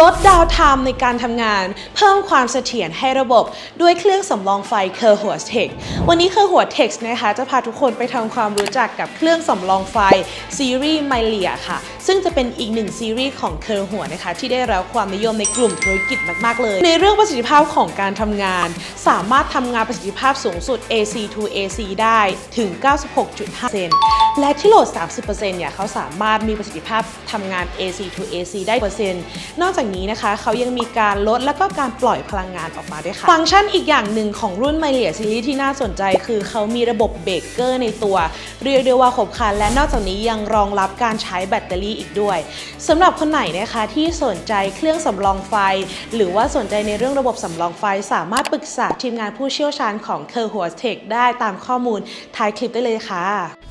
ลดดาวไทม์ในการทำงาน เพิ่มความเสถียรให้ระบบ ด้วยเครื่องสำรองไฟเคอร์หัวเทควันนี้เคอร์หัวเทคนะคะจะพาทุกคนไปทำความรู้จักกับเครื่องสำรองไฟซีรีส์ไมเลียค่ะซึ่งจะเป็นอีกหนึ่งซีรีส์ของเคอร์หัวนะคะที่ได้รับความนิยมในกลุ่มธุรกิจมาก ๆ เลย ในเรื่องประสิทธิภาพของการทำงาน สามารถทำงานประสิทธิภาพสูงสุด AC to AC ได้ถึง 96.5%และที่โหลด 30%เนี่ยเขาสามารถมีประสิทธิภาพทำงาน AC to AC ได้เปอร์เซ็นต์นอกจากนี้นะคะเขายังมีการลดและก็การปล่อยพลังงานออกมาด้วยค่ะ ฟังก์ชันอีกอย่างหนึ่งของรุ่นไมเลียซีรีส์ที่น่าสนใจ คือเขามีระบบเบรกเกอร์ในตัว เรียกได้ว่าครบครันและนอกจากนี้ยังรองรับการใช้แบตเตอรี่อีกด้วยสำหรับคนไหนนะคะที่สนใจเครื่องสำรองไฟ หรือว่าสนใจในเรื่องระบบสำรองไฟ สามารถปรึกษาทีมงานผู้เชี่ยวชาญของเคอร์หัวเทคได้ตามข้อมูลท้ายคลิปได้เลยค่ะ